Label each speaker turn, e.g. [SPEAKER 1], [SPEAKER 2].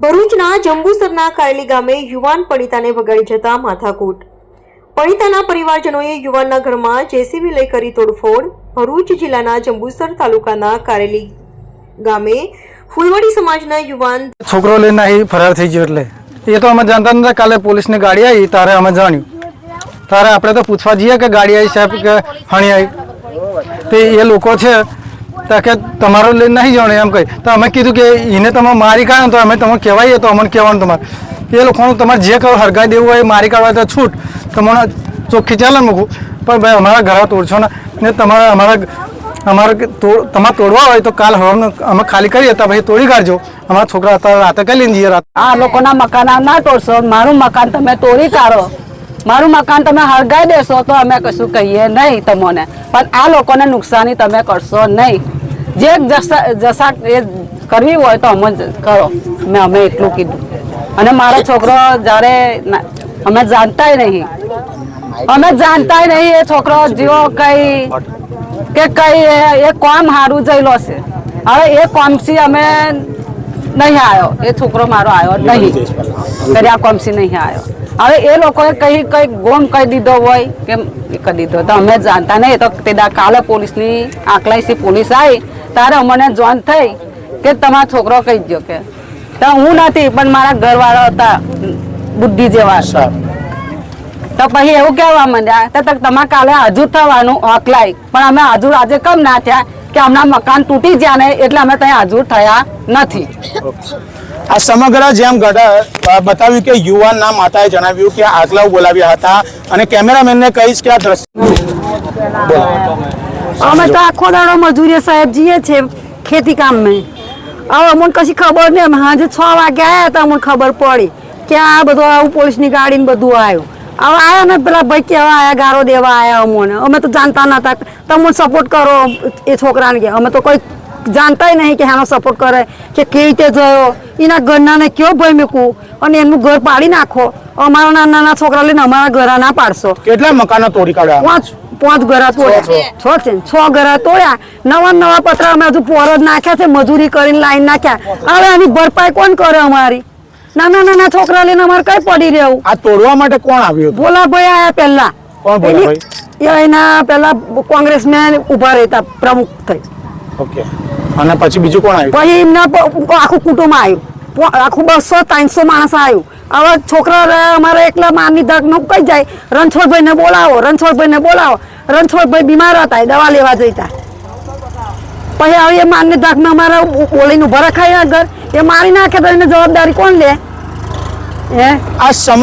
[SPEAKER 1] ભરૂચના જંબુસરના કારેલી ગામે યુવાન પણિતાને વગાડી જતા માથાકૂટ. પણિતાના પરિવારજનોએ યુવાનના ઘરમાં જેસીબી લઈ કરી તોડફોડ. ભરૂચ જિલ્લાના જંબુસર તાલુકાના કારેલી ગામે ફૂલવાડી સમાજના યુવાન
[SPEAKER 2] છોકરો લઈને અહીં ફરાર થઈ ગયો એટલે. એ તો અમે જાણતા નતા કાલે પોલીસની ગાડી આવી, તારે અમે જાણ્યું. તારે આપણે તો પૂછવા જઈએ કે ગાડી આવી સાહેબ કે હણી આવી. તે એ લોકો છે તો કે તમારો લઈને નહીં જવાનું એમ કહી. તો અમે કીધું કે એને તમે મારી કાઢો તો અમે તમે કહેવાઈએ તો અમને કહેવાનું તમારે. એ લોકોનું તમારે જે કહો હરગાઈ દેવું હોય મારી કાઢવા તો છૂટ. તમને ચોખ્ખી ચાલે મૂકું. પણ ભાઈ અમારા ઘર તોડશો ને. ને તમારા અમારા અમારે તમારે તોડવા હોય તો કાલ હવાનું અમે ખાલી કરીએ તો પછી તોડી કાઢજો. અમારા છોકરા અત્યારે રાતે લઈને જઈએ રાતે.
[SPEAKER 3] આ લોકોના મકાન ના તોડશો. મારું મકાન તમે તોડી કાઢો. મારું મકાન તમે હળગાઈ દેશો તો અમે કશું કહીએ નહીં તમને. પણ આ લોકોને નુકસાની તમે કરશો નહીં. જે જસા એ કરવી હોય તો અમે કરો. મેં અમે એટલું કીધું. અને મારો છોકરો જ્યારે અમે જાણતા નહીં. અમે જાણતા નહીં એ છોકરો જેવો કઈ કે કઈ એ- કોમ હારું જયેલો છે. હવે એ કોમથી અમે નહીં આવ્યો એ છોકરો મારો આવ્યો નહીં. કરી આ કોમસી નહીં આવ્યો હવે એ લોકોએ કઈ કઈ ગોમ કહી દીધો હોય કે કહી દીધો તો અમે જાણતા નહીં. તો તે કાલે પોલીસની આંકલાઈથી પોલીસ આવી ત્યારે અમને જોન થઈ કે તમારો છોકરો કહી ગયો કે. તો હું નથી પણ મારા ઘરવાળા હતા બુદ્ધિ જેવા તો પછી એવું કહેવા માંડ્યા તો તમારે કાલે હજુ થવાનું અકલાય પણ અમે હજુ આજે કેમ ના થયા કે હમણાં મકાન તૂટી ગયા ને એટલે અમે ત્યાં હજુ થયા નથી.
[SPEAKER 4] આ સમગ્ર જેમ ગઢ બતાવ્યું કે યુવાનના માતાએ જણાવ્યું કે આગલાઓ બોલાવ્યા હતા અને કેમેરામેનને કહીશ કે આ દ્રશ્ય
[SPEAKER 5] અમે તો આખો દાડો મજૂરી સાહેબ જઈએ છે ખેતી કામમાં. હવે અમને કશી ખબર નહીં. અમે સાંજે છ વાગે આવ્યા તો અમને ખબર પડી કે આ બધું આવું પોલીસની ગાડી ને બધું આવ્યું. હવે આવ્યા ને પેલા ભાઈ કેવા આવ્યા ગારો દેવા આવ્યા અમને. અમે તો જાણતા નતા. તમે સપોર્ટ કરો એ છોકરાને કે. અમે તો કોઈ જાણતાય નહીં કે આનો સપોર્ટ કરે કે કેવી રીતે જયો. એના ઘરનાને કયો ભય મૂકવું? અને એમનું ઘર પાડી નાખો. અમારા નાના નાના છોકરા લઈને અમારા ઘર ના પાડશો.
[SPEAKER 4] કેટલા મકાનો તોડી કાઢ્યા?
[SPEAKER 5] પાંચ ગરા તોડ્યા. છ. છે છ. ઘરા તોડ્યા. નવા નવા પત્ર અમે હજુ પોર જ નાખ્યા છે મજૂરી કરીને લાઈન નાખ્યા. હવે આની ભરપાઈ કોણ કરે અમારી? નાના નાના છોકરા લઈને અમારે કઈ પડી રહેવું?
[SPEAKER 4] આ તોડવા માટે કોણ આવ્યું
[SPEAKER 5] ભોલાભાઈ આયા પહેલા.
[SPEAKER 4] કોણ ભોલાભાઈ?
[SPEAKER 5] કોંગ્રેસ એના પહેલા કોંગ્રેસમેન ઊભા રહેતા પ્રમુખ થઈ.
[SPEAKER 4] ઓકે. અને પછી બીજું કોણ આવ્યું?
[SPEAKER 5] પછી એમના આખું કુટુંબ આવ્યું. આખું બસો ત્રણસો માણસ આવ્યું હવે છોકરા અમારે એકલા માની ધકનું કઈ જાય. રણછોડભાઈ ને બોલાવો રણછોડભાઈ ને બોલાવો. રણછોડભાઈ બીમાર હતા દવા લેવા જઈતા પછી હવે એ માનની ધાકમાં અમારે બોલીને ઊભા રખાય આગળ. એ મારી નાખે તો એને જવાબદારી કોણ લે? હે?
[SPEAKER 4] આ સમ